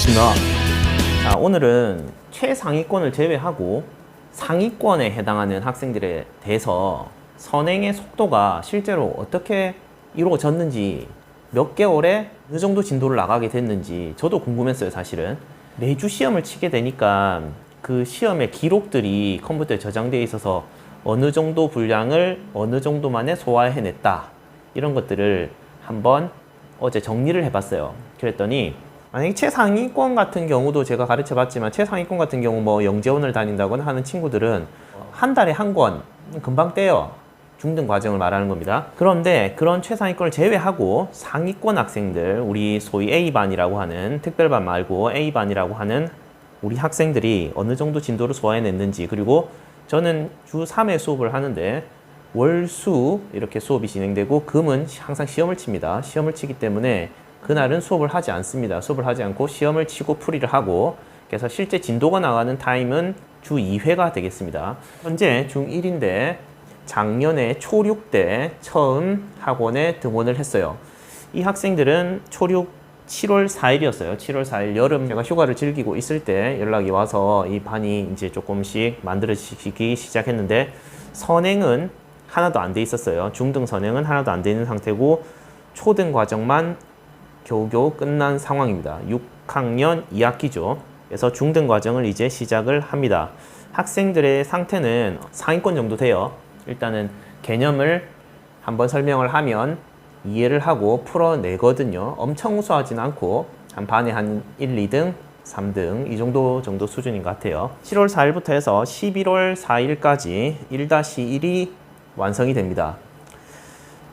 반갑습니다. 자, 오늘은 최상위권을 제외하고 상위권에 해당하는 학생들에 대해서 선행의 속도가 실제로 어떻게 이루어졌는지 몇 개월에 어느 정도 진도를 나가게 됐는지 저도 궁금했어요, 사실은. 매주 시험을 치게 되니까 그 시험의 기록들이 컴퓨터에 저장되어 있어서 어느 정도 분량을 어느 정도 만에 소화해냈다. 이런 것들을 한번 어제 정리를 해봤어요. 그랬더니 만약에 최상위권 같은 경우도 제가 가르쳐 봤지만 최상위권 같은 경우 뭐 영재원을 다닌다거나 하는 친구들은 한 달에 한 권 금방 떼요. 중등 과정을 말하는 겁니다. 그런데 그런 최상위권을 제외하고 상위권 학생들, 우리 소위 A반이라고 하는 특별반 말고 A반이라고 하는 우리 학생들이 어느 정도 진도를 소화해냈는지 그리고 저는 주 3회 수업을 하는데 월수 이렇게 수업이 진행되고 금은 항상 시험을 칩니다. 시험을 치기 때문에 그날은 수업을 하지 않습니다. 수업을 하지 않고 시험을 치고 풀이를 하고 그래서 실제 진도가 나가는 타임은 주 2회가 되겠습니다. 현재 중1인데 작년에 초6 때 처음 학원에 등원을 했어요. 이 학생들은 초6 7월 4일이었어요. 7월 4일 여름 제가 휴가를 즐기고 있을 때 연락이 와서 이 반이 이제 조금씩 만들어지기 시작했는데 선행은 하나도 안 돼 있었어요. 중등 선행은 하나도 안 돼 있는 상태고 초등 과정만 겨우겨우 끝난 상황입니다. 6학년 2학기죠. 그래서 중등 과정을 이제 시작을 합니다. 학생들의 상태는 상위권 정도 돼요. 일단은 개념을 한번 설명을 하면 이해를 하고 풀어내거든요. 엄청 우수하진 않고 한 반에 한 1, 2등, 3등 이 정도 정도 수준인 것 같아요. 7월 4일부터 해서 11월 4일까지 1-1이 완성이 됩니다.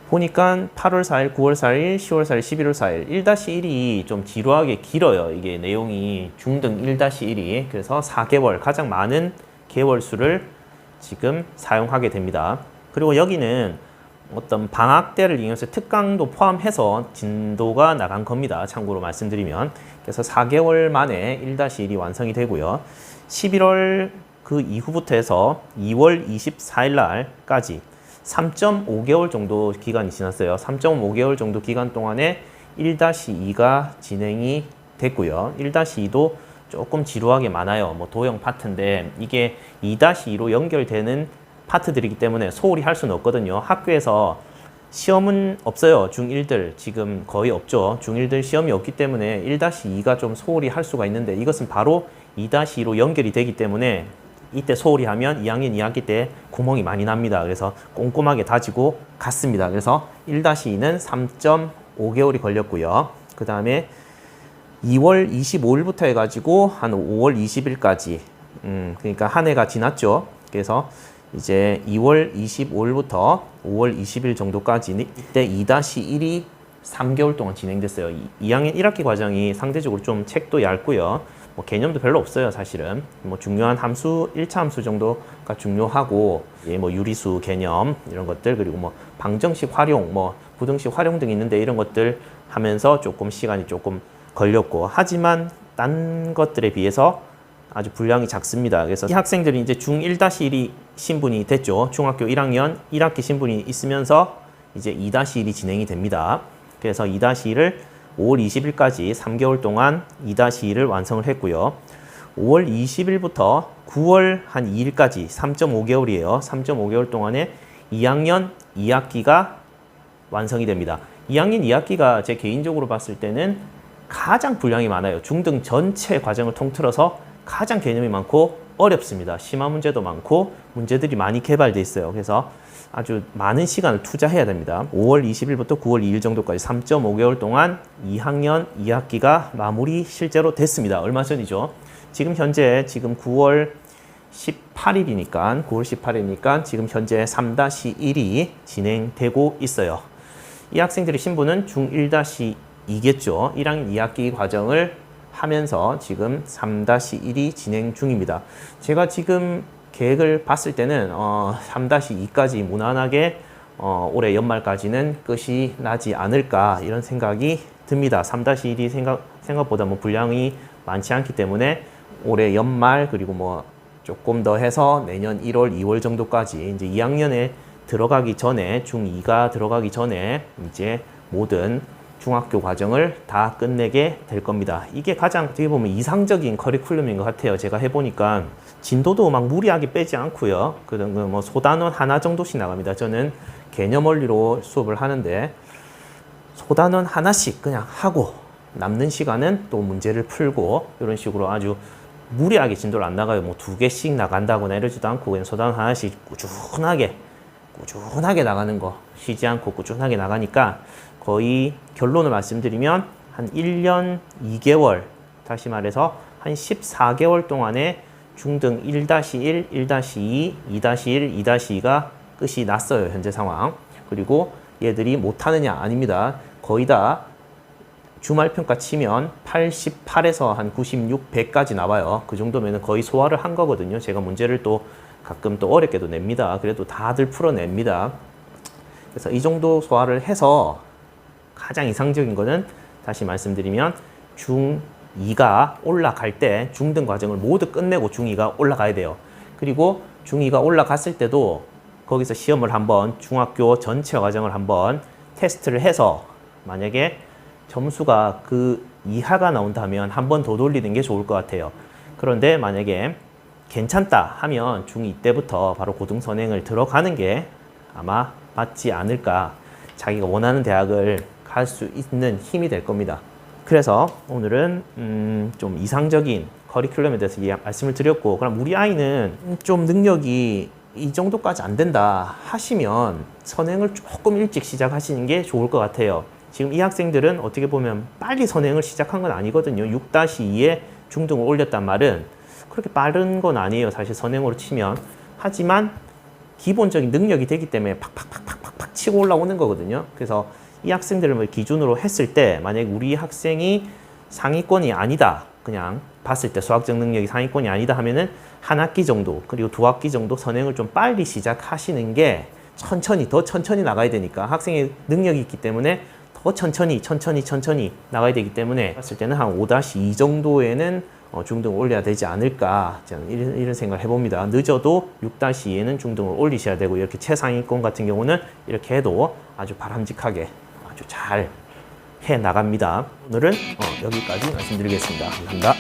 보니까 8월 4일, 9월 4일, 10월 4일, 11월 4일 1-1이 좀 지루하게 길어요. 이게 내용이 중등 1-1이 그래서 4개월 가장 많은 개월 수를 지금 사용하게 됩니다. 그리고 여기는 어떤 방학 때를 이용해서 특강도 포함해서 진도가 나간 겁니다. 참고로 말씀드리면 그래서 4개월 만에 1-1이 완성이 되고요. 11월 그 이후부터 해서 2월 24일 날까지 3.5개월 정도 기간이 지났어요. 3.5개월 정도 기간 동안에 1-2가 진행이 됐고요. 1-2도 조금 지루하게 많아요. 뭐 도형 파트인데 이게 2-2로 연결되는 파트들이기 때문에 소홀히 할 수는 없거든요. 학교에서 시험은 없어요. 중1들 지금 거의 없죠. 중1들 시험이 없기 때문에 1-2가 좀 소홀히 할 수가 있는데 이것은 바로 2-2로 연결이 되기 때문에 이때 소홀히 하면 2학년 2학기 때 구멍이 많이 납니다. 그래서 꼼꼼하게 다지고 갔습니다. 그래서 1-2는 3.5개월이 걸렸고요. 그 다음에 2월 25일부터 해가지고 한 5월 20일까지 음, 그러니까 한 해가 지났죠. 그래서 이제 2월 25일부터 5월 20일 정도까지 이때 2-1이 3개월 동안 진행됐어요. 2학년 1학기 과정이 상대적으로 좀 책도 얇고요. 뭐 개념도 별로 없어요, 사실은. 뭐 중요한 함수, 1차 함수 정도가 중요하고, 예, 뭐 유리수 개념 이런 것들 그리고 뭐 방정식 활용, 뭐 부등식 활용 등 있는데 이런 것들 하면서 조금 시간이 조금 걸렸고, 하지만 딴 것들에 비해서 아주 분량이 작습니다. 그래서 이 학생들이 이제 중1-1이 신분이 됐죠. 중학교 1학년 1학기 신분이 있으면서 이제 2-1이 진행이 됩니다. 그래서 2-1을 5월 20일까지 3개월 동안 2-2를 완성을 했고요. 5월 20일부터 9월 한 2일까지 3.5개월이에요. 3.5개월 동안에 2학년 2학기가 완성이 됩니다. 2학년 2학기가 제 개인적으로 봤을 때는 가장 분량이 많아요. 중등 전체 과정을 통틀어서 가장 개념이 많고 어렵습니다. 심화 문제도 많고 문제들이 많이 개발돼 있어요. 그래서 아주 많은 시간을 투자해야 됩니다. 5월 20일부터 9월 2일 정도까지 3.5개월 동안 2학년 2학기가 마무리 실제로 됐습니다. 얼마 전이죠. 지금 현재 지금 9월 18일이니까 9월 18일이니까 지금 현재 3-1이 진행되고 있어요. 이 학생들의 신분은 중1-2겠죠. 1학년 2학기 과정을 하면서 지금 3-1이 진행 중입니다. 제가 지금 계획을 봤을 때는 어, 3-2까지 무난하게 어, 올해 연말까지는 끝이 나지 않을까 이런 생각이 듭니다. 3-1이 생각, 생각보다 뭐 분량이 많지 않기 때문에 올해 연말 그리고 뭐 조금 더 해서 내년 1월, 2월 정도까지 이제 2학년에 들어가기 전에 중2가 들어가기 전에 이제 모든 중학교 과정을 다 끝내게 될 겁니다. 이게 가장 어떻게 보면 이상적인 커리큘럼인 것 같아요. 제가 해보니까 진도도 막 무리하게 빼지 않고요. 그런 거뭐 소단원 하나 정도씩 나갑니다. 저는 개념 원리로 수업을 하는데 소단원 하나씩 그냥 하고 남는 시간은 또 문제를 풀고 이런 식으로 아주 무리하게 진도를 안 나가요. 뭐 두 개씩 나간다거나 이러지도 않고 그냥 소단원 하나씩 꾸준하게 꾸준하게 나가는 거 쉬지 않고 꾸준하게 나가니까 거의 결론을 말씀드리면 한 1년 2개월 다시 말해서 한 14개월 동안에 중등 1-1, 1-2, 2-1, 2-2가 끝이 났어요. 현재 상황. 그리고 얘들이 못하느냐 아닙니다. 거의 다 주말 평가 치면 88에서 한 96, 100까지 나와요. 그 정도면 거의 소화를 한 거거든요. 제가 문제를 또 가끔 또 어렵게도 냅니다. 그래도 다들 풀어냅니다. 그래서 이 정도 소화를 해서 가장 이상적인 거는 다시 말씀드리면 중2가 올라갈 때 중등 과정을 모두 끝내고 중2가 올라가야 돼요. 그리고 중2가 올라갔을 때도 거기서 시험을 한번 중학교 전체 과정을 한번 테스트를 해서 만약에 점수가 그 이하가 나온다면 한 번 더 돌리는 게 좋을 것 같아요. 그런데 만약에 괜찮다 하면 중2 때부터 바로 고등 선행을 들어가는 게 아마 맞지 않을까. 자기가 원하는 대학을 갈 수 있는 힘이 될 겁니다. 그래서 오늘은 음, 좀 이상적인 커리큘럼에 대해서 말씀을 드렸고, 그럼 우리 아이는 좀 능력이 이 정도까지 안 된다 하시면 선행을 조금 일찍 시작하시는 게 좋을 것 같아요. 지금 이 학생들은 어떻게 보면 빨리 선행을 시작한 건 아니거든요. 6-2에 중등을 올렸단 말은 그렇게 빠른 건 아니에요. 사실 선행으로 치면. 하지만 기본적인 능력이 되기 때문에 팍팍팍팍팍팍 치고 올라오는 거거든요. 그래서 이 학생들을 뭐 기준으로 했을 때 만약 우리 학생이 상위권이 아니다. 그냥 봤을 때 수학적 능력이 상위권이 아니다 하면은 한 학기 정도 그리고 두 학기 정도 선행을 좀 빨리 시작하시는 게 천천히 더 천천히 나가야 되니까 학생의 능력이 있기 때문에 더 천천히 천천히 천천히 나가야 되기 때문에 봤을 때는 한 5-2 정도에는 어, 중등을 올려야 되지 않을까 저는 이런, 이런 생각을 해봅니다. 늦어도 6-2에는 중등을 올리셔야 되고 이렇게 최상위권 같은 경우는 이렇게 해도 아주 바람직하게 아주 잘 해 나갑니다. 오늘은 어, 여기까지 말씀드리겠습니다. 감사합니다.